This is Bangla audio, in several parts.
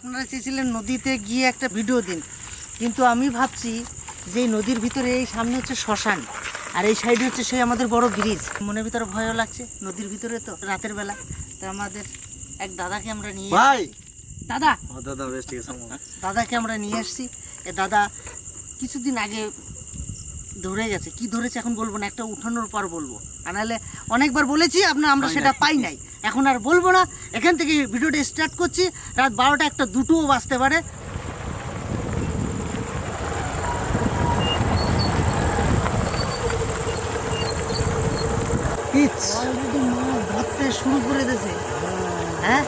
আপনারা চেয়েছিলেন নদীতে গিয়ে একটা ভিডিও দিন। কিন্তু আমি ভাবছি যে নদীর ভিতরে এই সামনে হচ্ছে শ্মশান আর এই সাইডে হচ্ছে সেই আমাদের বড় ব্রিজ। মনের ভিতরে ভয়ও লাগছে নদীর ভিতরে তো রাতের বেলা। তো আমাদের এক দাদাকে আমরা নিয়ে ভাই! দাদা! ও দাদা বেশ ঠিক আছে দাদাকে আমরা নিয়ে এসেছি এ দাদা কিছুদিন আগে ধরে গেছে। কি ধরেছে এখন বলব না একটা উঠানোর পর বলব। আর নাহলে অনেকবার বলেছি আপনার আমরা সেটা পাই নাই। এখন আর বলব না। এখান থেকে ভিডিওটা স্টার্ট করছি। রাত বারোটা একটা দুটোও বাজতে পারে। মাছ ধরতে শুরু করে দিয়েছে। হ্যাঁ?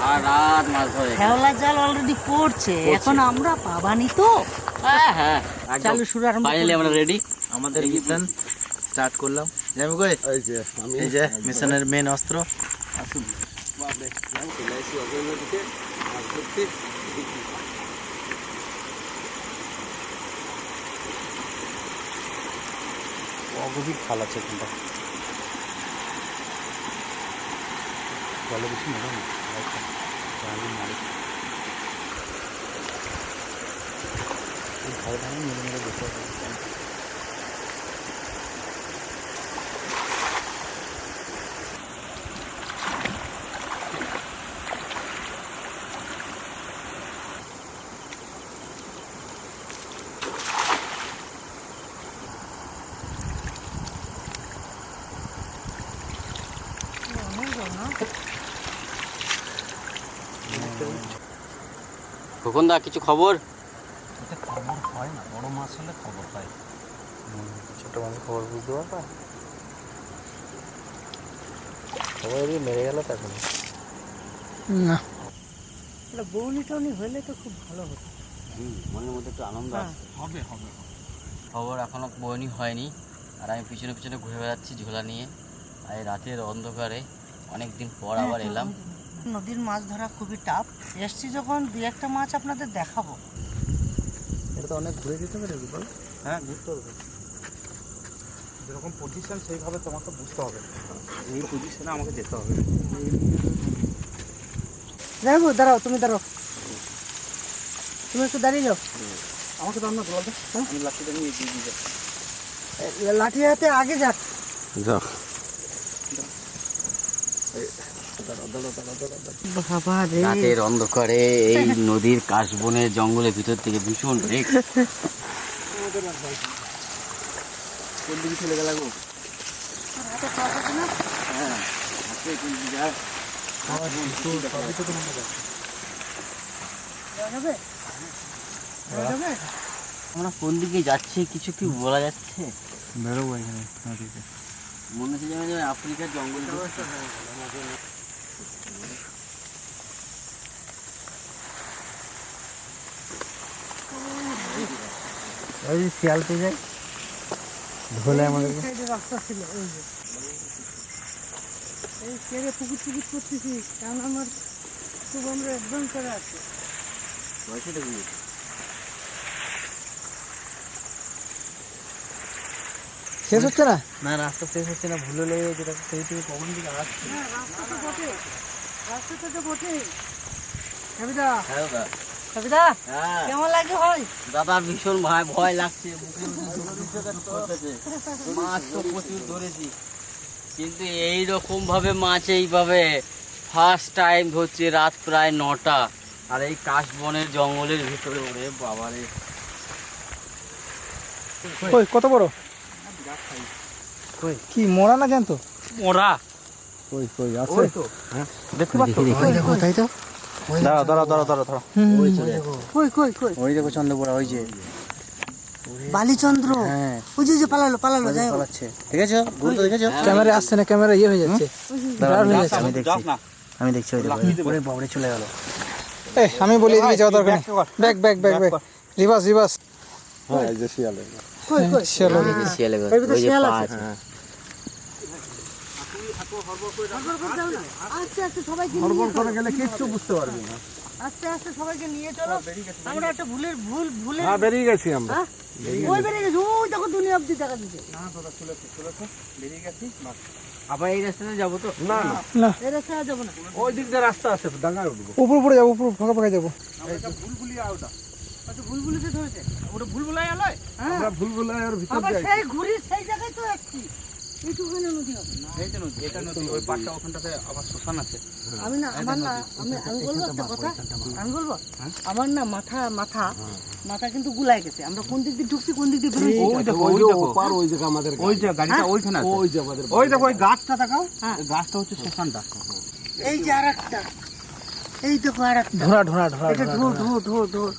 মাছ রাত ধরে। খেওলা জাল অলরেডি পড়ছে। এখন আমরা পাবানি তো। হ্যাঁ হ্যাঁ চালু শুরু আরম্ভ ফাইনালি আমরা রেডি আমাদের মিশন স্টার্ট করলাম। জামি কই? এই যে আমি। এই যে মিশনের মেন অস্ত্র। আসুন বাপরে আমি চলে আসি অজয় নদীতে মাছ ধরতে অগভীর খাল আছে কোনটা জলে বেশি হয় জানি মালিক ভালো ধানে মেলে মেলে বসে আছে খোকনদা কিছু খবর? এটা খবর হয় না বড় মাছ হলে খবর পাই ছোট মাছ খবর বুঝতে পারবা? খবর দিয়ে মেরে গেল তখন। না। বৌনি টৌনি হলে তো খুব ভালো হতো। মনের মধ্যে একটু আনন্দ হ্যাঁ। আছে। হবে হবে খবর এখনও বয়নি হয়নি। আর আমি পিছনে পিছনে ঘুরে বেড়াচ্ছি ঝোলা নিয়ে। আর এই রাতের অন্ধকারে অনেক দিন পর আবার এলাম। নদীর মাছ ধরা খুবই টাফ এসছি যখন দুই একটা মাছ আপনাদের দেখাবো। এটা তো অনেক ঘুরে যেতে পারে বল হ্যাঁ ঘুরতে হবে। যেরকম পজিশন সেইভাবে তোমাকে বুঝতে হবে। এই পজিশনে আমাকে যেতে হবে। যাব দাঁড়াও তুমি দাঁড়াও। তুমি একটু দাঁড়িয়ে যাও। আমাকে তো আমরা বলবে আমি লাঠিটা নিয়ে দিয়ে দিয়ে লাঠি হাতে আগে যাক। যাও বাবা রে রাতের অন্ধকারে এই নদীর কাশবনের জঙ্গলের ভিতর থেকে ভীষণ রেক চলে গেল হ্যাঁ আমরা কোন দিকে যাচ্ছি কিছু কি বলা যাচ্ছে? বেরোবো এখানে নদীতে। মনে হচ্ছে যেন আফ্রিকার জঙ্গল। ওই যে শিয়াল পেয়ে যায় ধোলে আমাদেরকে এই সাইডে রাস্তা ছিল এই যে। এই কেড়ে পুকুর টুকুর করতেছি কারণ আমার খুব আমরা অ্যাডভেঞ্চারে আছি। শেষ হচ্ছে না? না রাস্তা শেষ হচ্ছে না ভুলে লেগে যেটা সেই থেকে কখন দিকে আসছে? হ্যাঁ রাস্তা তো বটে। রাস্তা তো বটে। কবিতা হ্যাঁ দাদা। কবিতা হ্যাঁ। কেমন লাগে হয় দাদা ভীষণ ভয় ভয় লাগছে। বুকের মধ্যে ধুকধুক করতেছে। মাছ তো প্রচুর ধরেছি। কিন্তু এই রকম ভাবে মাছ এইভাবে ফার্স্ট টাইম ধরছে রাত প্রায় নটা। আর এই কাশবনের জঙ্গলের ভিতরে ওরে বাবারে। কত বড়? কি মরা না জানতো মোরা কই কই আছে? দেখতে পাচ্ছ? দেখি, দেখি। দেখো তাই তো দাঁড়াও দাঁড়াও দাঁড়াও দাঁড়াও দাঁড়াও। ওই কই কই কই? ওই দেখো চন্দ্রপুরা ওই যে। বালিচন্দ্র? হ্যাঁ। ওই যে পালালো পালালো যাই পালাচ্ছে। ঠিক আছে ঘুরতে দেখেছ? ক্যামেরা আসছে না ক্যামেরা ইয়ে হয়ে যাচ্ছে। দাঁড়াও, হয়ে আমি দেখছি। আমি দেখছি ওই দেখো। ওরে বাবরে চলে গেল। এ আমি বলি এদিকে যাওয়া দরকার নেই। Back back back back reverse reverse. হ্যাঁ এই যে শিয়ালে। কই কই? চলো শিয়ালে ওই যে শিয়াল আছে। আছে আস্তে আস্তে সবাইকে হড়বড় করে গেলে কিচ্ছু বুঝতে পারবি না। আস্তে আস্তে সবাইকে নিয়ে চলো। আমরা একটা ভুলের ভুল ভুলের হ্যাঁ বেরিয়ে গেছি আমরা? ওই বেরিয়ে গেছে। ওই দেখো দুনিয়া অব্দি দেখা দিচ্ছে। না দাদা চলেছে চলেছে বেরিয়ে গেছি আবার এই রাস্তাতে যাব তো? না না। না। এই রাস্তায় যাব না। ওই দিক দিয়ে রাস্তা আছে ডাঙ্গায় উঠবো। উপর উপরে যাব উপর ফাঁকা ফাঁকা যাব। ভুলভুলিয়া ওটা আচ্ছা ভুলভুলিতে ধরেছে। ওটা ভুলভুলাই আলায়? হ্যাঁ। ভিতর আবার সেই ঘুরি সেই জায়গায় তো একটি আমি না আমার না আমি আমি বলব একটা কথা আমি বলব আমার না মাথা মাথা মাথা কিন্তু গুলাই গেছে। আমরা কোন দিক দিয়ে ঢুকছি কোন দিক দিয়ে বেরোচ্ছি ওই দেখো ওই দেখো পার ওই জায়গা আমাদের ওই যে গাড়িটা ওইখানে আছে। ওই যে আমাদের ওই দেখো ওই গাছটা দেখাও। হ্যাঁ। গাছটা হচ্ছে শ্মশানটা। এই যে আর একটা এই দেখো আর একটা ঢোড়া ঢোড়া ঢোড়া এটা ঢোর ঢোর ঢোর ঢোর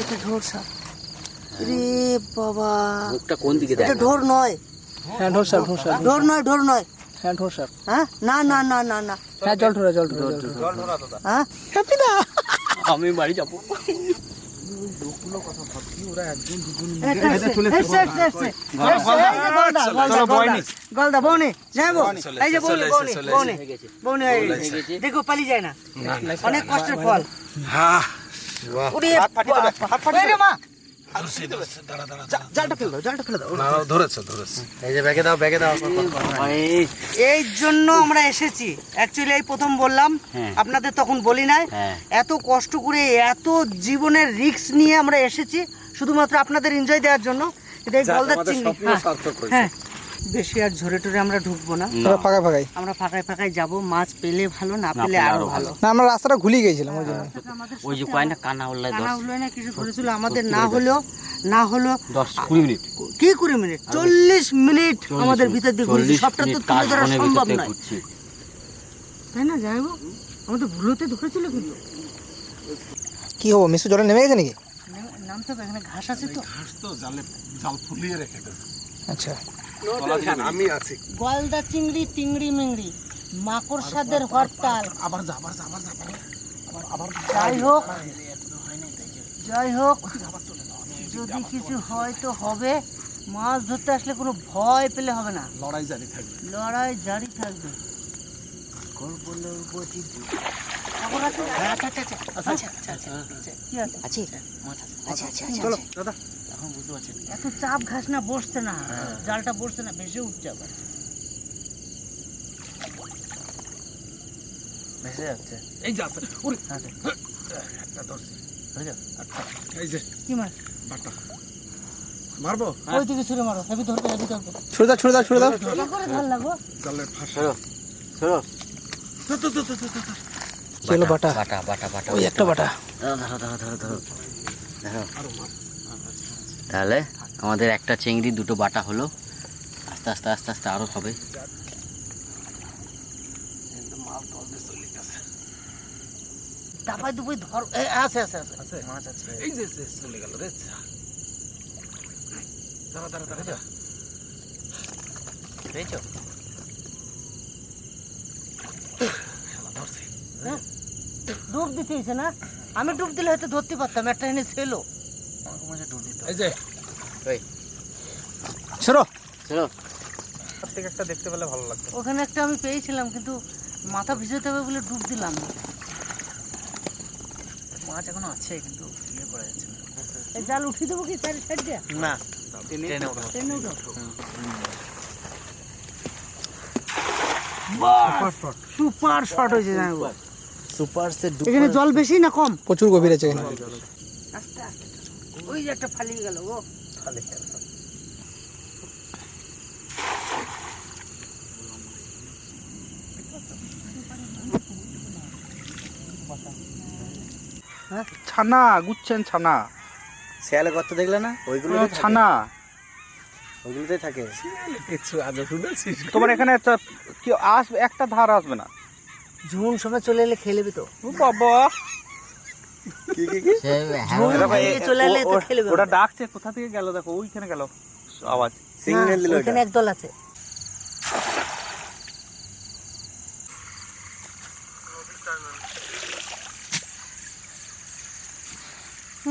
এটা ঢোর সাপ। রে বাবা। মুখটা কোন দিকে এটা ঢোর নয়। হ্যাঁ ঢোর সার ঢোর সার ঢোর নয় ঢোর নয়। হ্যাঁ ঢোর সার হ্যাঁ? না না না না না। হ্যাঁ জল ঢোরা জল ঢোরা জল ঢোরা হ্যাঁ? হ্যাপি না আমি বাড়ি যাব। হয়ে। দেখো যায় না। অনেক কষ্টের ফল। বাবা, মা। জালটা ফেলে দাও জালটা ফেলে দাও। ধরেছে ধরেছে। এই যে ব্যাগে দাও ব্যাগে দাও। এই জন্য আমরা এসেছি। অ্যাকচুয়ালি এই প্রথম বললাম হ্যাঁ। আপনাদের তখন বলি নাই। হ্যাঁ। এত কষ্ট করে এত জীবনের রিক্স নিয়ে আমরা এসেছি শুধুমাত্র আপনাদের এনজয় দেওয়ার জন্য। এটাই গলদার চিংড়ি। হ্যাঁ। বেশি আর ঝরে টরে আমরা ঢুকবো না। তবে ফাঁকা ফাঁকাই। আমরা ফাঁকায় ফাঁকায় যাব মাছ পেলে ভালো না পেলে আরও ভালো। না আমরা রাস্তাটা ঘুলিয়ে গেছিলাম ওই জন্য। ওই যে কয় না কানা উল্লায় কানা হলো না কিছু ধরেছিল আমাদের না হলেও না হলো দশ কুড়ি মিনিট। কি কুড়ি মিনিট? চল্লিশ মিনিট আমাদের ভিতর দিয়ে ঘুরেছি। সবটা তো তুলে ধরা সম্ভব নয়। তাই না যাই হোক। আমাদের ভুলোতে ঢুকেছিল কিন্তু। কি হব মিশু জলে নেমে গেছে নাকি? নামতে হবে এখানে ঘাস আছে তো। ঘাস তো জালে জাল ফুলিয়ে রেখে দেবে আচ্ছা। আমি আছি গলদা চিংড়ি তিংড়ি মিংড়ি মাকড়সাদের হরতাল আবার যা আবার যা আবার যা আবার যাই হোক যাই হোক যদি কিছু হয় তো হবে মাছ ধরতে আসলে কোনো ভয় পেলে হবে না লড়াই জারি থাকবে লড়াই জারি থাকবে গল্প লড়বো জিতবো। খবর আছে? আচ্ছা, আচ্ছা, আচ্ছা, আচ্ছা, আচ্ছা, আচ্ছা, আচ্ছা, কি আছে? আচ্ছা, আচ্ছা, আচ্ছা, চলো আচ্ছা। দাদা এত চাপ ঘাস না বসছে না। জালটা বসছে না ভেসে উঠছে আবার। ভেসে যাচ্ছে। এই যে আছে ওরে। একটা ধরছি। আচ্ছা এই যে। কি মাছ? বাটা। মারবো? ওই দিকে ছুড়ে মারো হেবি ধরবে হেবি ধরবে। ছুড়ে দাও ছুড়ে দাও ছুড়ে দাও। কি করে ধার লাগো জালের ফাঁস। কি হলো বাটা। বাটা বাটা বাটা ওই একটা বাটা। ধরো ধরো ধরো ধরো। ধরো দেখো তাহলে আমাদের একটা চিংড়ি দুটো বাটা হলো। আস্তে আস্তে আস্তে আস্তে আরও হবে। দাপাই ধর আছে আছে আছে। মাছ আছে। এই যে যে চলে গেল রে দাঁড়া দাঁড়া দাঁড়া দাঁড়া পেয়েছ? ডুব দিতে হয়েছে না? আমি ডুব দিলে হয়তো ধরতে পারতাম একটা এনে ছিল। এই যে। সরো। একটা দেখতে পেলে ভালো লাগতো ওখানে একটা আমি পেয়েছিলাম কিন্তু মাথা ভিজাতে হবে বলে ডুব দিলাম। মাছ এখনও আছে কিন্তু ইয়ে করা যাচ্ছে না। এই জাল উঠিয়ে দেবো কি? চারি সাইড দিয়ে? না। টেনে টেনে উঠো। Super shot. হয়েছে সুপার। সে এখানে জল বেশি না কম? প্রচুর গভীর আছে এখানে। ওই যে একটা ফালিয়ে গেল ও। ছানা গুচ্ছেন ছানা। শেয়ালে গর্ত দেখলে না? ওইগুলো ছানা। ওইগুলোতেই থাকে। কিছু আজও শুনেছিস? তোমার এখানে একটা কি আসবে একটা ধার আসবে না? ঝুম সময় চলে এলে খেয়ে নেবে তো। ও বাবা। ওটা ডাকছে কোথা থেকে গেল? দেখো ওইখানে গেল আওয়াজ। সিগন্যাল দিল ওইখানে একদল আছে।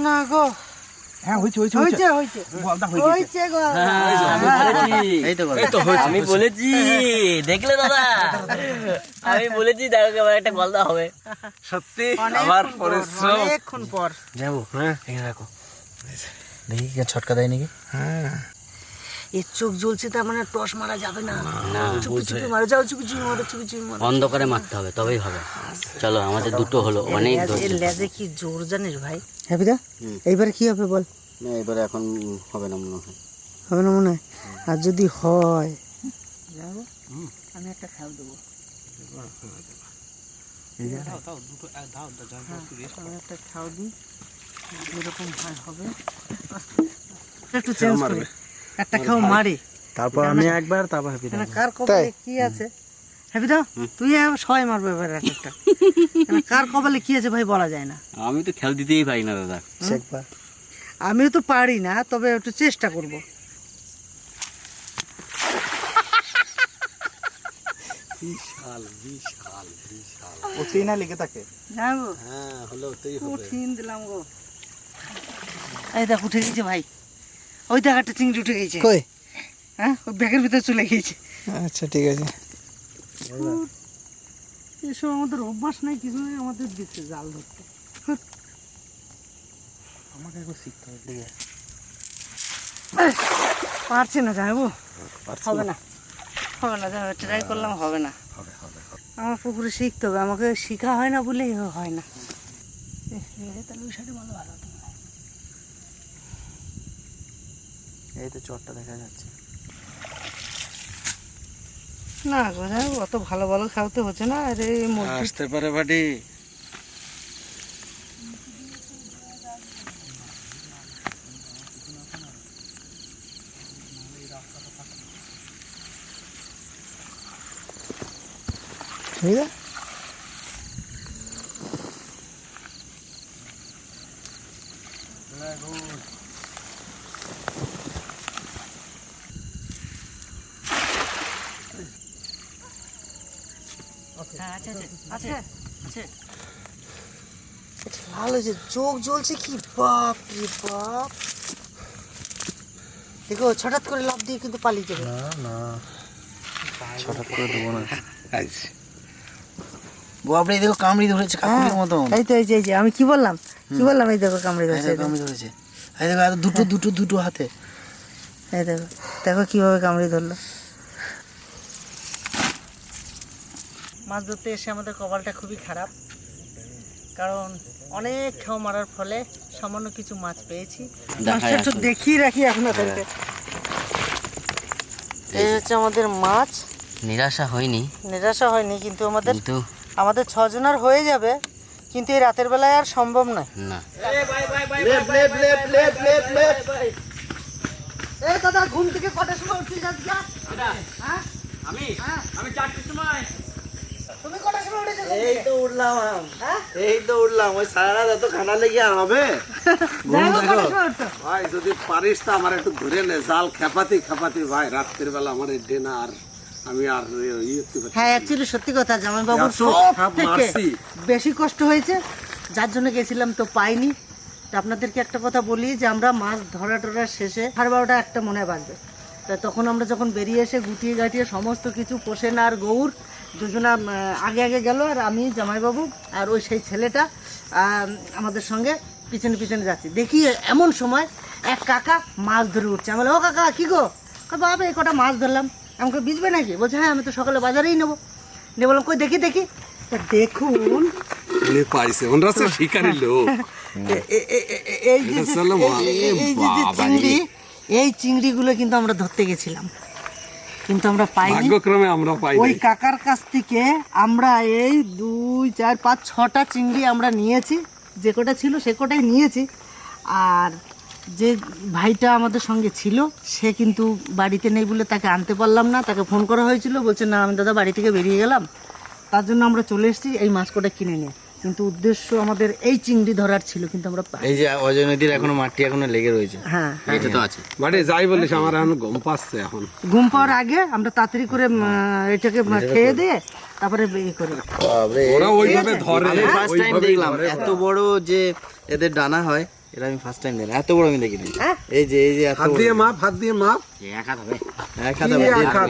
না গো। হ্যাঁ হয়েছে হয়েছে হয়েছে। হয়েছে বলদা হয়ে হয়েছে গো। এই তো আমি বলেছি। দেখলে দাদা? আমি বলেছি একটা গলদা হবে। সত্যি? আমার পরিশ্রম। অনেকক্ষণ পর। যাব হ্যাঁ? এখানে রাখো। দেখি ছটকা দেয় নাকি? এর চোখ জ্বলছে তার মানে টস মারা যাবে না। না চুপি চুপি মারো যাও চুপি চুপি মারো চুপি চুপি মারো। অন্ধকারে মারতে হবে তবেই হবে। চলো আমাদের দুটো হলো অনেক এর লেজে কি জোর জানিস ভাই? হ্যাপিদা এইবার কি হবে বল? না এবারে এখন হবে না মনে হয়। হবে না মনে হয়? আর যদি হয়? আমি একটা খাও দেবো। একটা খাও দিই যেরকম হয় হবে। একটু চেঞ্জ করে একটা খাও মারি। তারপর আমি একবার তারপর হ্যাপি কেন কার কপালে কি আছে? হ্যাপি দা তুই সবাই মারবে এবার একটা। কার কপালে কি আছে ভাই বলা যায় না। আমি তো খেল দিতেই পারি না দাদা। শেখবা আমিও তো পারি না তবে একটু চেষ্টা করব। চেনা লেগে থাকে? হ্যাঁ হলো ওতেই দিলাম গো। এই দেখ উঠে গেছে ভাই। ওই দেখ একটা চিংড়ি উঠে গেছে। কই? হ্যাঁ ওই ব্যাগের ভিতরে চলে গেছে আচ্ছা ঠিক আছে। এসব আমাদের অভ্যাস নাই কিছু নাই আমাদের দিচ্ছে জাল ধরতে। আমাকে একবার শিখতে হবে ঠিক আছে? পারছি না যাব। হবে না। হবে না যাব ট্রাই করলাম হবে না। আমার পুকুরে শিখতে হবে আমাকে শেখা হয় না বলেই হয় না। তাহলে ওই সাইডে ভালো ভালো এই তো চটটা দেখা যাচ্ছে। না গো অত ভালো ভালো খাওয়াতে হচ্ছে না আরে মুরগি আসতে পারে বাড়ি বুঝলে হ্যাঁ, আছে আছে আছে যে চোখ জ্বলছে কি বাপ রে বাপ। দেখো হঠাৎ করে লাভ দিয়ে কিন্তু পালিয়ে যাবে। না না। হঠাৎ করে দেবো না। বাপরে দেখো কামড়ি ধরেছে কাকুরির মতন। এই তো এই যে এই যে আমি কি বললাম? কি বললাম? এই দেখো কামড়ে ধরছে কামড়ি ধরেছে। এই দেখো দুটো দুটো দুটো হাতে। এই দেখো দেখো কীভাবে কামড়ে ধরলো। মাছ ধরতে এসে আমাদের কপালটা খুবই খারাপ। কারণ অনেক খাওয়া মারার ফলে সামান্য কিছু মাছ পেয়েছি। মাছটা একটু। দেখিয়ে রাখি এখন আপনাদেরকে এই হচ্ছে আমাদের মাছ। নিরাশা হয়নি। নিরাশা হয়নি কিন্তু আমাদের আমাদের ছজনের হয়ে যাবে কিন্তু এই রাতের বেলায় আর সম্ভব নয়। না। এই দাদা ঘুম থেকে কটার সময় উঠছিস আজকে? হ্যাঁ? আমি আমি চারটির সময় তুমি কটার সময় উঠেছো এই তো উঠলাম। হ্যাঁ? এই তো উঠলাম। ওই সারা রাত এত খানা লেগে আর হবে। যাই হোক, কটার সময় উঠছো? ভাই যদি পারিস তো আমার একটু ধরে নে। জাল খেপাতি খেপাতি ভাই রাত্রির বেলা আমার এই ডেনা আর আমি আর করতে পারছি অ্যাকচুয়ালি সত্যি কথা জামাই বাবুর সব থেকে বেশি কষ্ট হয়েছে। যার জন্য গেছিলাম তো পাইনি। তো আপনাদেরকে একটা কথা বলি যে আমরা মাছ ধরা টরা শেষে সাড়ে বারোটা একটা মনে বাজবে। তা তখন আমরা যখন বেরিয়ে এসে গুটিয়ে গাটিয়ে সমস্ত কিছু পোষেন আর গৌর দুজনা আগে আগে গেল আর আমি জামাইবাবু আর ওই সেই ছেলেটা আমাদের সঙ্গে পিছনে পিছনে যাচ্ছি। দেখি এমন সময় এক কাকা মাছ ধরে উঠছে। আমি বলি, ও কাকা কি গো? বাবা এই কটা মাছ ধরলাম। আমাকে বিজবে নাকি? বলছে হ্যাঁ আমি তো সকালে বাজারেই নেব। নিয়ে বললাম কই দেখি দেখি। তা দেখুন এই যে। চিংড়ি এই চিংড়িগুলো কিন্তু আমরা ধরতে গেছিলাম। কিন্তু আমরা পাইনি। ভাগ্যক্রমে আমরা পাই ওই কাকার কাছ থেকে আমরা এই দুই চার পাঁচ ছটা চিংড়ি আমরা নিয়েছি। যে কটা ছিল সে কটাই নিয়েছি। আর যে ভাইটা আমাদের সঙ্গে ছিল সে কিন্তু বাড়িতে নেই বলে তাকে আনতে পারলাম না। তাকে ফোন করা হয়েছিল বলছে না আমি দাদা বাড়ি থেকে বেরিয়ে গেলাম। তার জন্য আমরা চলে এসেছি এই মাছ কটা কিনে নিয়ে। কিন্তু উদ্দেশ্য আমাদের এই চিংড়ি ধরার ছিল কিন্তু আমরা পাই এই যে অজয় নদীর এখনও মাটি এখনও লেগে রয়েছে। হ্যাঁ। এটা তো আছে। বাড়ি যাই বলিস আমার এখন গম পাচ্ছে এখন। ঘুম পাওয়ার আগে আমরা তাড়াতাড়ি করে এটাকে খেয়ে দিয়ে তারপরে ইয়ে করি। বাবরে ওরা ওইভাবে ধরে। আমি ফার্স্ট টাইম দেখলাম। এত বড় যে এদের ডানা হয় এটা আমি ফার্স্ট টাইম দেখলাম। এত বড় আমি দেখিনি। হ্যাঁ? এই যে এই যে এত হাত দিয়ে মাপ হাত দিয়ে মাপ। এক হাত হবে। এক হাত হবে, এক দেড় হাত,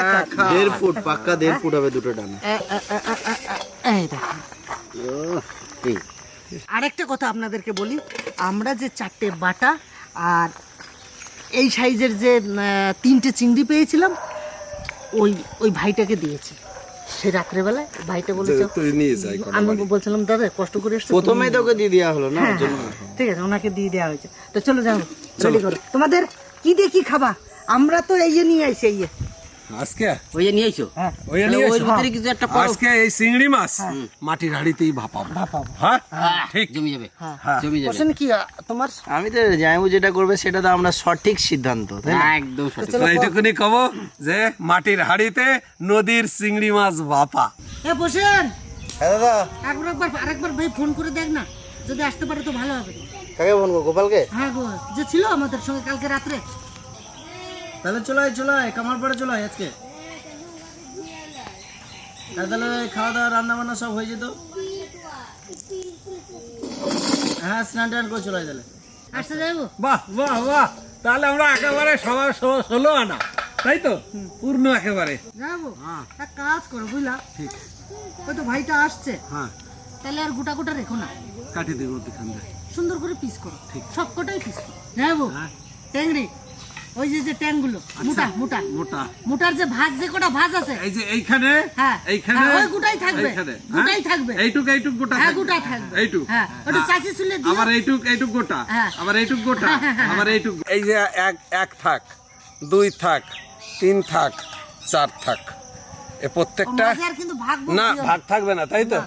এক হাত। দেড় ফুট পাক্কা দেড় ফুট হবে দুটো ডানা। এই দেখুন আরেকটা কথা আপনাদেরকে বলি আমরা যে চারটে বাটা আর এই সাইজের যে তিনটে চিংড়ি পেয়েছিলাম ওই ওই ভাইটাকে দিয়েছি। সে রাত্রেবেলায় ভাইটা বলেছে আমি বলছিলাম দাদা কষ্ট করে এসছো প্রথমেই তোকে দিয়ে দেওয়া হলো না হ্যাঁ, ঠিক আছে ওনাকে দিয়ে দেওয়া হয়েছে। তো চলো যাও রেডি করো। তোমাদের কি দিয়ে কি খাবা? আমরা তো এই যে নিয়ে আইছি এই। আজকে? ওই যে নিয়েছো? হ্যাঁ ওই নিয়ে ওই ভিতরে কিছু একটা আজকে এই চিংড়ি মাছ মাটির হাড়িতেই ভাপাবো। ভাপাবো। হ্যাঁ? ঠিক। জমি যাবে। হ্যাঁ। জমি যাবে। কোশ্চেন কি তোমার? আমি তো জামাইবু যেটা করবে সেটা তো আমরা সঠিক সিদ্ধান্ত তাই না? একদম সঠিক। এইটুকুনি কব যে মাটির হাড়িতে নদীর চিংড়ি মাছ ভাপা। এ বসেন। হ্যাঁ দাদা। একবার একবার আরেকবার ভাই ফোন করে দেখ না। যদি আসতে পারে তো ভালো হবে। কাকে ফোন করব গোপালকে? হ্যাঁ গো যে ছিল আমাদের সঙ্গে কালকে রাত্রে। তাহলে চলো আয়, চলো আয়, কামার পাড়ে চলো আয় আজকে। তাহলে খাওয়া দাওয়া রান্না বান্না সব হয়ে যেত। হ্যাঁ স্নান টান করে চলে আয় তাহলে। বাহ বাহ বাহ। তাহলে আমরা একেবারে সবার ষোলো- ষোলো আনা তাই তো? পূর্ণ একেবারে। যাব। এক কাজ করো বুঝলা? ঠিক। ওই তো ভাইটা আসছে। হ্যাঁ। তাহলে আর গোটা গোটা রেখো না। কাটি দেবো সুন্দর করে পিস করো। সব কটাই পিস করো। যাব। ট্যাংরি। ওই যে যে ট্যাংগুলো মোটা মোটা। মোটা। মোটার যে ভাজ যে কটা ভাজ আছে। এই যে এইখানে হ্যাঁ এইখানে হ্যাঁ, ওই গোটাই থাকবে এইখানে, গোটাই হ্যাঁ? থাকবে। এইটুক এইটুক গোটা হ্যাঁ থাকবে। গোটা থাকবে। এইটুক। হ্যাঁ ওটা চাষি চুলে দিও আবার এইটুক এইটুক গোটা। হ্যাঁ। আবার এইটুক গোটা আবার এইটুক এই যে এক এক থাক দুই থাক তিন থাক চার থাক। এ প্রত্যেকটা না ভাগ থাকবে না তাই তো?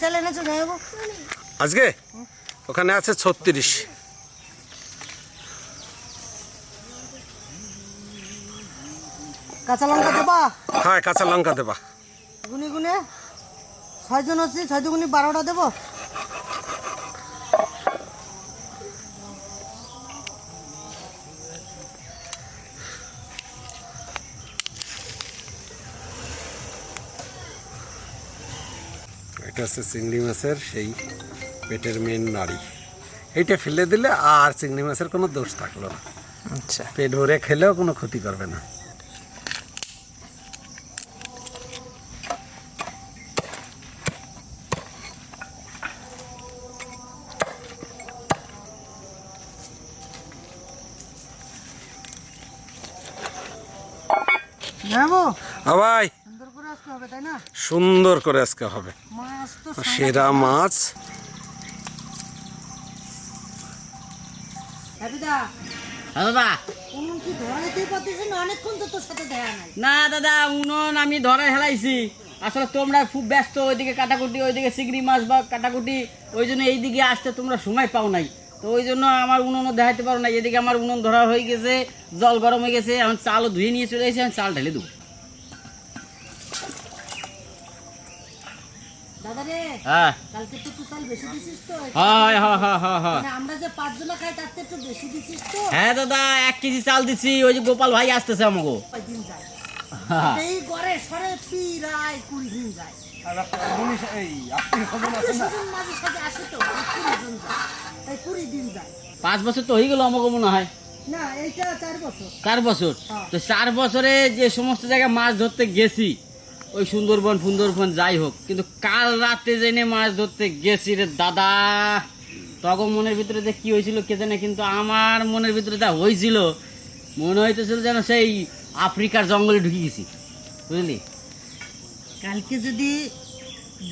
চাল এনেছো আজকে? ওখানে আছে ছত্রিশ। কাঁচা লঙ্কা দেবা? হ্যাঁ কাঁচা লঙ্কা দেবা। গুনে গুনে। ছয়জন আছি ছয় দুগুনি বারোটা দেবো। এটা হচ্ছে চিংড়ি মাছের সেই পেটের মেন নাড়ি এইটা ফেলে দিলে আর চিংড়ি মাছের কোনো দোষ থাকল না। আচ্ছা। পেট ভরে খেলেও কোনো ক্ষতি করবে না। আ ভাই। সুন্দর করে আসতে হবে তাই না? সুন্দর করে আজকে হবে। সেরা মাছ। হ্যাঁ না? দাদা উনুন আমি ধরে হেলাইছি। আসলে তোমরা খুব ব্যস্ত ওইদিকে কাটাকুটি ওইদিকে চিংড়ি মাছ বা কাটাকুটি ওই জন্য এইদিকে আসতে তোমরা সময় পাও নাই। তো ওই জন্য আমার উনুনও দেখাতে পারো না এদিকে আমার উনুন ধরা হয়ে গেছে জল গরম হয়ে গেছে এখন চালও ধুয়ে নিয়ে চলে এসেছি আমি চাল ঢেলে দেবো দাদা রে হ্যাঁ। কালকে তো তুই চাল বেশি দিছিস তো হয় হয় হয় হয় হয়। মানে আমরা যে পাঁচজনা খাই তার থেকে একটু বেশি দিছিস তো। হ্যাঁ দাদা এক কেজি চাল দিচ্ছি ওই যে গোপাল ভাই আসতেছে আমাকে কয়দিন যায়? এই ঘরে সরে পিরায় কুড়ি দিন যায়। কিছুজন মাঝে সাঝে আসে তো কুড়ি জন যায়। এই কুড়ি দিন যায়। পাঁচ বছর তো হয়ে গেল আমাকে মনে হয়। না এইটা চার বছর। চার বছর। হ্যাঁ। তো চার বছরে যে সমস্ত জায়গায় মাছ ধরতে গেছি ওই সুন্দরবন সুন্দরবন যাই হোক কিন্তু কাল রাতে জেনে মাছ ধরতে গেছি রে দাদা তখন মনের ভিতরে যে কি হয়েছিল কে জানে কিন্তু আমার মনের ভিতরে যা হয়েছিল মনে হইতেছিল যেন সেই আফ্রিকার জঙ্গলে ঢুকে গেছি। বুঝলি? কালকে যদি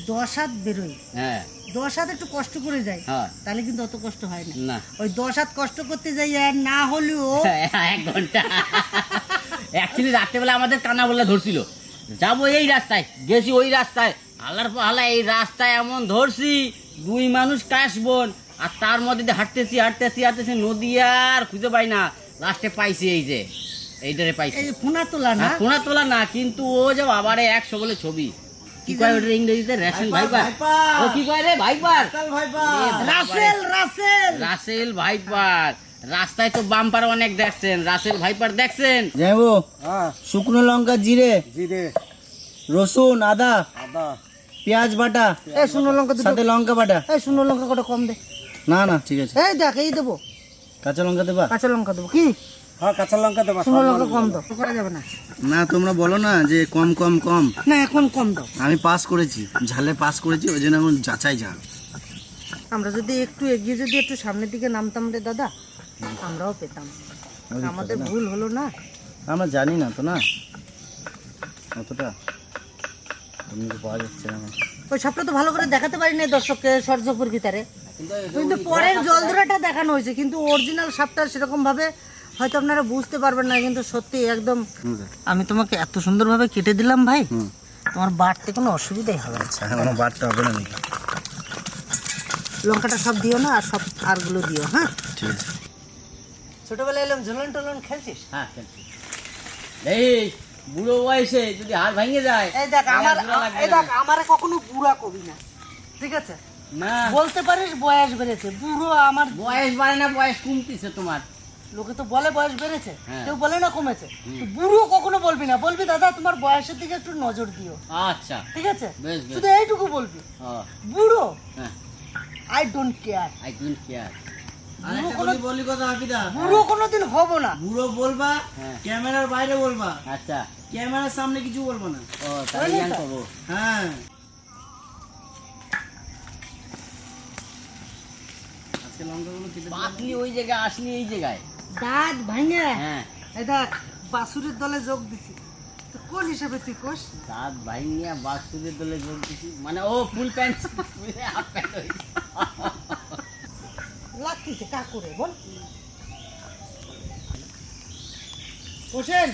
দশ হাত বেরোই হ্যাঁ। দশ হাত একটু কষ্ট করে যায় হ্যাঁ। তাহলে কিন্তু অত কষ্ট হয় না। না। ওই দশ হাত কষ্ট করতে যাই আর না হলেও এক ঘণ্টা। অ্যাকচুয়ালি রাত্রেবেলা আমাদের কানা বলে ধরছিল। যাব এই রাস্তায় গেছি ওই রাস্তায়। আল্লাহর আল্লাহ এই রাস্তায় এমন ধরছি দুই মানুষ কাশবন আর তার মধ্যে দিয়ে হাঁটতেছি হাঁটতেছি হাঁটতেছি নদী আর খুঁজে পাই না। লাস্টে পাইছি এই যে এইটারে পাইছি। এই ফোনা তোলা না? হ্যাঁ, কোনা তোলা না কিন্তু ও যে বাবারে একশো বলে ছবি। কি কয় ওটা ইংরেজিতে? Ration viper. ও কি কয় রে? Viper Russell Russell Russell viper রাস্তায় তো বাম্পার অনেক দেখছেন রাসেল ভাইপার দেখছেন? যাব শুকনো লঙ্কা জিরে? জিরে। রসুন আদা? আদা। পেঁয়াজ বাটা? এই শুনো লঙ্কা দুটো। সাথে লঙ্কা বাটা? এই শুনো লঙ্কা কটা কম দে। না না ঠিক আছে। এই দেখ এই দেবো। কাঁচা লঙ্কা দেবা? কাঁচা লঙ্কা দেবো। কি? হ্যাঁ কাঁচা লঙ্কা দেবা শুকনো লঙ্কা কম দাও করা যাবে না। না তোমরা বলো না যে কম কম কম। না এখন কম দাও। আমি পাস করেছি ঝালে পাস করেছি ওই জন্য এখন যাচাই ঝাল। আমরা যদি একটু এগিয়ে যদি একটু সামনের দিকে নামতাম রে দাদা আমরাও পেতাম। আমাদের ভুল হলো না? আমরা জানি না তো না? অতটা এমনি তো পাওয়া যাচ্ছে না ওই সবটা তো ভালো করে দেখাতে পারি না দর্শককে সরজপুর ভিতরে কিন্তু পরের দেখানো হয়েছে কিন্তু অরিজিনাল সাপটা সেরকম ভাবে হয়তো আপনারা বুঝতে পারবেন না কিন্তু সত্যি একদম আমি তোমাকে এত সুন্দরভাবে কেটে দিলাম ভাই তোমার বাড়তে কোনো অসুবিধাই হবে না। এখনও বাড়তে হবে না লঙ্কাটা সব দিও না আর সব আরগুলো দিও হ্যাঁ? ঠিক আছে। ছোটবেলায় এলাম ঝুলন টলন খেলছিস? হ্যাঁ খেলছি। এই বুড়ো বয়সে যদি ভেঙে যায় এই দেখ আমার এই দেখ আমারে কখনো বুড়া কবি না ঠিক আছে? না। বলতে পারিস বয়স বেড়েছে বুড়ো আমার বয়স বাড়ে না বয়স কমতিছে তোমার। লোকে তো বলে বয়স বেড়েছে হ্যাঁ। কেউ বলে না কমেছে। বুড়ো কখনো বলবি না বলবি দাদা তোমার বয়সের দিকে একটু নজর দিও। আচ্ছা। ঠিক আছে। শুধু এইটুকু বলবি। বুড়ো? হ্যাঁ। I don't care I don't care বলি কথা হাফিদা বুড়ো কোনোদিন হব না। পুরো বলবা হ্যাঁ। ক্যামেরার বাইরে বলবা। আচ্ছা। ক্যামেরার সামনে কিছু বলব না। ও তাহলে জ্ঞান পাবো হ্যাঁ। পাতলি ওই জায়গায় আসলি এই জায়গায়। দাঁত ভাঙে। হ্যাঁ। বাসুরের দলে যোগ দিছি। তো কোন হিসেবে তুই কোষ? দাঁত ভাঙিয়া বাক্সুদের দলে যোগ দিছি। মানে ও ফুল প্যান্ট হাফ প্যান্ট হয়েছে। লাগতেছে কাকুরে বল। হোসেন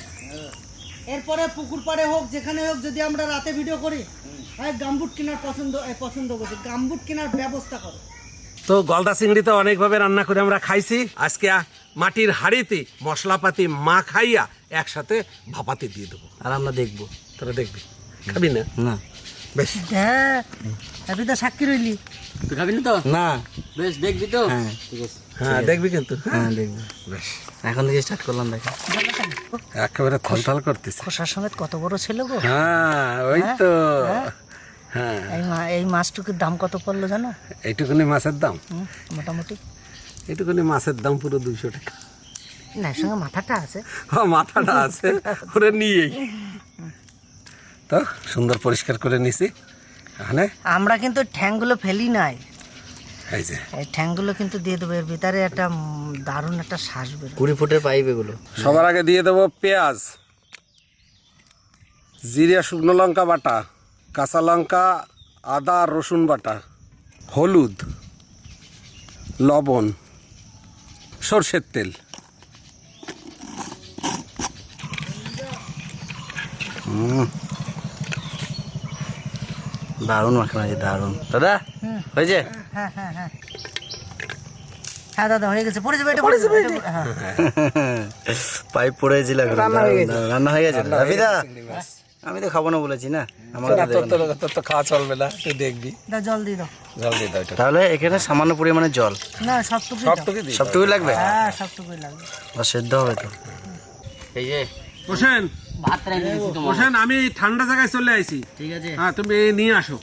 এরপরে পুকুর পাড়ে হোক যেখানে হোক যদি আমরা রাতে ভিডিও করি হ্যাঁ গাম্বুট কেনার পছন্দ পছন্দ করছি। গাম্বুট কেনার ব্যবস্থা করো। তো গলদা চিংড়ি তো অনেকভাবে রান্না করে আমরা খাইছি। আজকে মাটির হাড়িতে মশলাপাতি মা খাইয়া একসাথে ভাপাতে দিয়ে দেবো। আর আমরা দেখব। তোরা দেখবি? খাবি না? না। বেশ। হ্যাঁ আমি তো সাক্ষী রইলি। তুই খাবি না তো? না। বেশ দেখবি তো? হ্যাঁ। ঠিক আছে। হ্যাঁ দেখবি কিন্তু। হ্যাঁ দেখব। বেশ। এখন থেকে স্টার্ট করলাম দেখা। একেবারে থলথল করতেছে। খোসার সমেত কত বড় ছেলে গো। হ্যাঁ ওই তো। হ্যাঁ। এই মাছটুকুর দাম কত পড়ল জানো? এইটুকুনি মাছের দাম? মোটামুটি। এইটুকুনি মাছের দাম পুরো দুইশো টাকা। না সঙ্গে মাথাটা আছে। হ্যাঁ মাথাটা আছে। ওরে নিয়েই। তো সুন্দর পরিষ্কার করে নিছি। আমরা কিন্তু ঠ্যাংগুলো ফেলি নাই। এই যে। এই ঠ্যাংগুলো কিন্তু দিয়ে দেবো এর ভিতরে একটা দারুণ একটা শ্বাস বেরো কুড়ি ফুটের পাইপ এগুলো। সবার আগে দিয়ে দেবো পেঁয়াজ জিরা শুকনো লঙ্কা বাটা কাঁচা লঙ্কা আদা আর রসুন বাটা হলুদ লবণ সর্ষের তেল। দারুণ মাখানো আছে দারুণ। দাদা হয়েছে? হ্যাঁ হ্যাঁ হ্যাঁ। হ্যাঁ দাদা হয়ে গেছে। পড়ে যাবে এটা পড়ে যাবে। হ্যাঁ। পাইপ পড়েছিল রান্না হয়ে গেছে। রান্না হয়ে গেছে। হাফিদা আমি তো খাব না বলেছি না। আমাকে তো তোর তো খাওয়া চলবে না তুই দেখবি। দাও জল দিয়ে দাও। জল দিয়ে দাও তাহলে এখানে সামান্য পরিমাণে জল। না সবটুকু সবটুকুই লাগবে? হ্যাঁ সবটুকুই লাগবে। সেদ্ধ হবে তো। এই যে। হোসেন ভাত রেখে হোসেন আমি ঠান্ডা জায়গায় চলে আইছি। ঠিক আছে। হ্যাঁ তুমি নিয়ে আসো।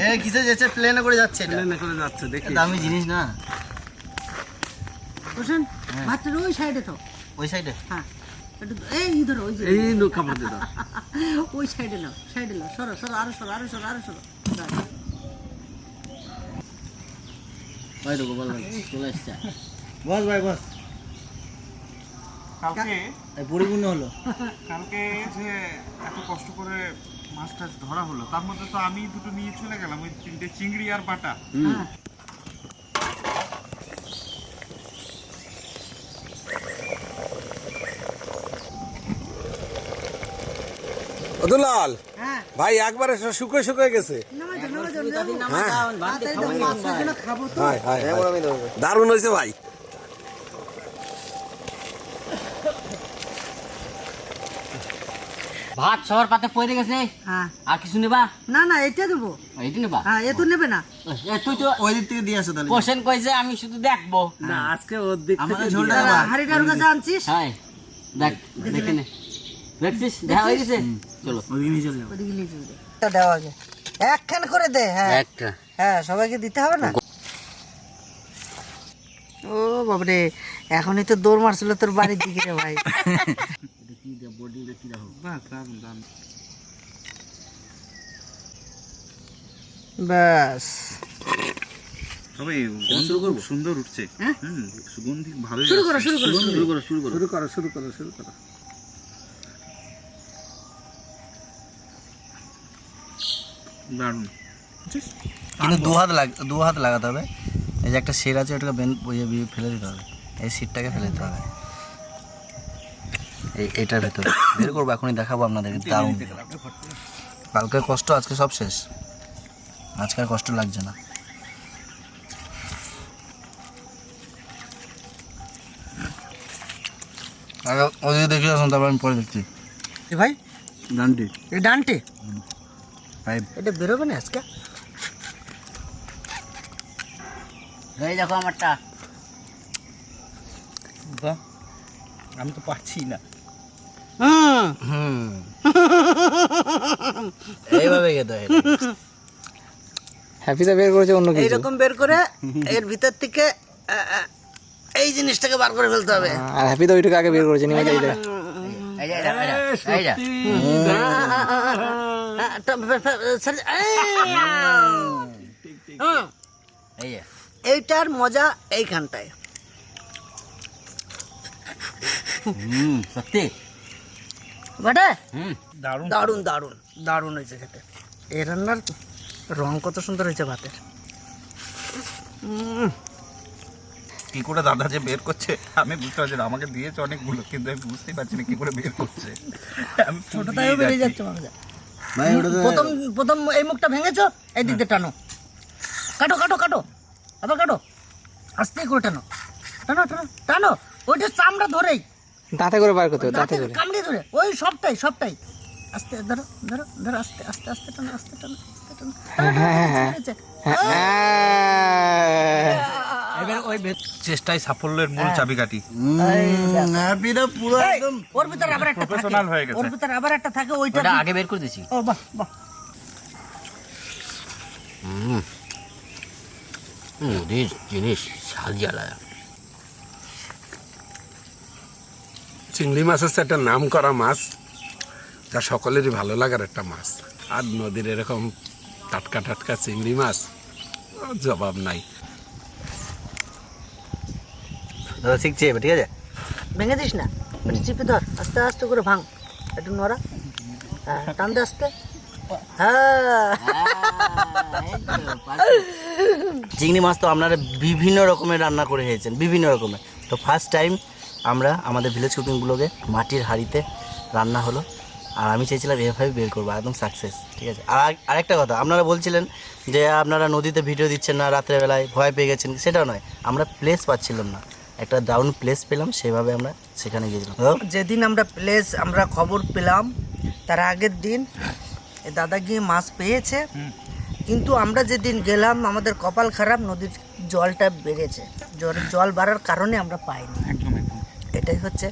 এ কিসে যাচ্ছে? প্লেনে করে যাচ্ছে প্লেনে করে যাচ্ছে দেখি। দামি জিনিস না। হোসেন ভাতটা ওই সাইডে তো। ওই সাইডে হ্যাঁ এই ইধর ওই যে। এই নো খাবার দাও ওই সাইডে নাও সাইডে নাও। সরো সরো আরও সরো আরও সরো আরও সরো। দাও। তো গোপাল ভাই চলে এসছে বস ভাই বস। কালকে পরিপূর্ণ হলো। কালকে যে এত কষ্ট করে মাছ টাছ ধরা হলো তার মধ্যে তো আমি দুটো নিয়ে চলে গেলাম ওই তিনটে চিংড়ি আর বাটা। হ্যাঁ। অদুলাল হ্যাঁ। ভাই একবারে শুকিয়ে শুকিয়ে গেছে। নামাই দাও নামাই দাও নামাই দাও। হ্যাঁ তাড়াতাড়ি দাও, মাছের জন্য খাব তো হাই হাই দারুণ হয়েছে ভাই ভাত সবার পাতে পড়ে গেছে। হ্যাঁ। আর কিছু নেবা? না না এটা দেবো। এইটি নেবা? হ্যাঁ এ তো নেবে না। তুই তো ওই দিক থেকে দিয়ে আসো তাহলে। কোশ্চেন কইছে আমি শুধু দেখব। না আজকে ওর দিক থেকে ঝোলটা হাড়িটার কাছে আনছিস? হাই দেখ দেখে নে। দেখছিস? দেখা হয়ে গেছে? চলো। নিয়ে চলে ওদিকে নিয়ে চলে যা। দেওয়া আগে একখান করে দে হ্যাঁ। একটা। হ্যাঁ সবাইকে দিতে হবে না? ও বাবরে এখনই তো দৌড় মারছিল তোর বাড়ির দিকে রে ভাই। বাস দারুণ দারুণ ব্যাস তবে গন্ধ খুব সুন্দর উঠছে। হুম সুগন্ধি ভালোই শুরু করো শুরু করো শুরু করো। শুরু করো শুরু করো শুরু করো শুরু করো। দারুণ কিন্তু দু হাত লাগ দু হাত লাগাতে হবে। এই যে একটা শির আছে ওটাকে বেন ফেলে দিতে হবে। এই সিটটাকে ফেলে দিতে হবে। এই এটার ভেতরে। বের করব এখনই দেখাবো আপনাদের দারুণ। কালকের কষ্ট আজকে সব শেষ। আজকে আর কষ্ট লাগছে না। আগে ওদিকে দেখে আসুন তারপর আমি পরে দেখছি। এ ভাই? ডান্ডি এ ডানটে? এটা বেরোবে না আজকে? এই দেখো আমারটা। বাহ আমি তো পারছি না। হুম। এইভাবে খেতে হয়। হ্যাপিটা বের করেছে অন্য কিছু। এইরকম বের করে এর ভিতর থেকে এই জিনিসটাকে বার করে ফেলতে হবে। আর হ্যাপি তো ওইটুকু আগে বের করেছে নিয়ে যাই এই যে, এই যে, এই যে, এই যে। হুম। এই যে। এইটার মজা এইখানটায়। হুম সত্যি। বটে? হুম দারুণ দারুণ দারুণ দারুণ হয়েছে খেতে। এই রান্নার রং কত সুন্দর হয়েছে ভাতের। কি করে দাদা যে বের করছে আমি বুঝতে পারছি না আমাকে দিয়েছে অনেকগুলো কিন্তু আমি বুঝতেই পারছি না কি করে বের করছে। আমি ছোটটাও বেরিয়ে যাচ্ছে। ভাই প্রথম প্রথম এই মুখটা ভেঙেছো এই দিক দিয়ে টানো। কাটো কাটো কাটো। আবার কাটো। আস্তে করে টানো। টানো টানো টানো। ওইটা চামড়া ধরেই। দাঁতে করে বার করতে হবে দাঁতে করে। কামড়ে ধরে ওই সবটাই সবটাই। আস্তে ধরো ধরো ধরো আস্তে আস্তে আস্তে টানো আস্তে টানো আস্তে টানো। হয়েছে। এবার ওই চেষ্টায় সাফল্যের মূল চাবিকাঠি। হ্যাপিটা পুরো একদম। ওর ভিতরে আবার একটা থাকে। হয়ে গেছে। ওর ভিতরে আবার একটা থাকে ওইটা আগে বের করে দিছি ও বাহ বাহ। জিনিস সাজি আলাদা চিংড়ি মাছ হচ্ছে একটা নাম করা মাছ। যা সকলেরই ভালো লাগার একটা মাছ। আর নদীর এরকম টাটকা টাটকা চিংড়ি মাছ জবাব নাই। দাদা শিখছি এবার ঠিক আছে? ভেঙে দিস না। একটু চিপে ধর আস্তে আস্তে করে ভাঙ। একটু নড়া। হ্যাঁ টান দে আস্তে। হ্যাঁ। চিংড়ি মাছ তো আপনারা বিভিন্ন রকমের রান্না করে খেয়েছেন বিভিন্ন রকমের। তো ফার্স্ট টাইম আমরা আমাদের ভিলেজ কুকিংগুলোকে মাটির হাঁড়িতে রান্না হলো। আর আমি চেয়েছিলাম এভাবে বের করব একদম সাকসেস ঠিক আছে? আর আরেকটা কথা, আপনারা বলছিলেন যে আপনারা নদীতে ভিডিও দিচ্ছেন না রাত্রেবেলায়, ভয় পেয়ে গেছেন, সেটাও নয়। আমরা প্লেস পাচ্ছিলাম না। একটা দারুণ প্লেস পেলাম, সেভাবে আমরা সেখানে গিয়েছিলাম। যেদিন আমরা প্লেস আমরা খবর পেলাম, তার আগের দিন দাদা গিয়ে মাছ পেয়েছে। কিন্তু আমরা যেদিন গেলাম, আমাদের কপাল খারাপ, নদীর জলটা বেড়েছে। জল জল বাড়ার কারণে আমরা পাইনি। এটাই হচ্ছে।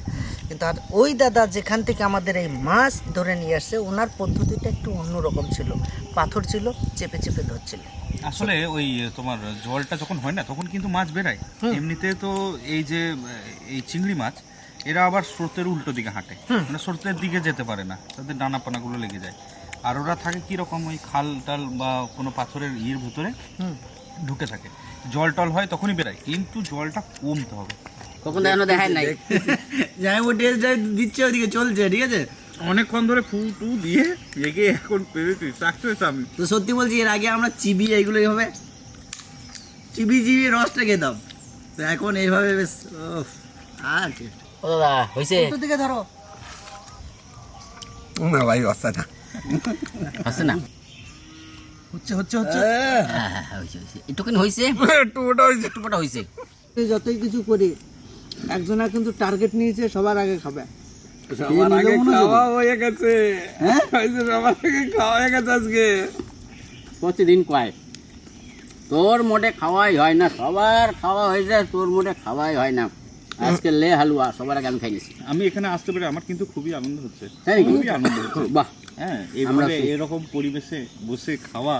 কিন্তু আর ওই দাদা যেখান থেকে আমাদের এই মাছ ধরে নিয়ে আসছে ওনার পদ্ধতিটা একটু অন্যরকম ছিল। পাথর ছিল চেপে চেপে ধরছিল। আসলে ওই তোমার জলটা যখন হয় না তখন কিন্তু মাছ বেরায়। এমনিতে তো এই যে এই চিংড়ি মাছ এরা আবার স্রোতের উল্টো দিকে হাঁটে। মানে স্রোতের দিকে যেতে পারে না তাদের ডানা পানাগুলো লেগে যায়। আর ওরা থাকে কীরকম ওই খাল টাল বা কোনো পাথরের ইয়ের ভেতরে ঢুকে থাকে। জল টল হয় তখনই বেরায় কিন্তু জলটা কমতে হবে। কখন দেখানো দেখায় নাই। যাই ও টেস্ট দিচ্ছে ওদিকে চলছে ঠিক আছে? অনেকক্ষণ ধরে ফু টু দিয়ে এগে এখন পেরেছি সাকসেস আমি তো সত্যি বলছি এর আগে আমরা চিবি এইগুলো এইভাবে চিবি চিবি রসটা খেতাম। তো এখন এইভাবে বেশ আর কি। ও দাদা হয়েছে দিকে ধরো। না ভাই অস্তা না। হচ্ছে না? হচ্ছে হচ্ছে হচ্ছে। হ্যাঁ হ্যাঁ হ্যাঁ হয়েছে হয়েছে একটুখানি হয়েছে একটু ওটা হয়েছে একটু কটা হয়েছে যতই কিছু করি একজনা কিন্তু টার্গেট নিয়েছে সবার আগে খাবে। সবার আগে খাওয়া হয়ে গেছে। হয়েছে সবার আগে খাওয়া হয়ে গেছে আজকে। প্রতিদিন কয়? তোর মোটে খাওয়াই হয় না সবার খাওয়া হয়েছে তোর মোটে খাওয়াই হয় না। আজকে লে হালুয়া সবার আগে আমি খাই নিছি। আমি এখানে আসতে পারি আমার কিন্তু খুবই আনন্দ হচ্ছে? খুবই আনন্দ হচ্ছে। বাহ। হ্যাঁ এইভাবে এরকম পরিবেশে বসে খাওয়া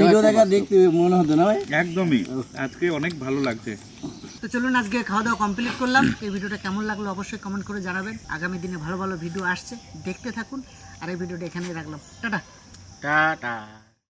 ভিডিও দেখা দেখতে মনে হতো না ভাই? একদমই। আজকে অনেক ভালো লাগছে। তো চলুন আজকে খাওয়া দাওয়া কমপ্লিট করলাম। এই ভিডিওটা কেমন লাগল অবশ্যই কমেন্ট করে জানাবেন। আগামী দিনে ভালো ভালো ভিডিও আসছে, দেখতে থাকুন। আর এই ভিডিওটা এখানেই রাখলাম। টাটা। টাটা।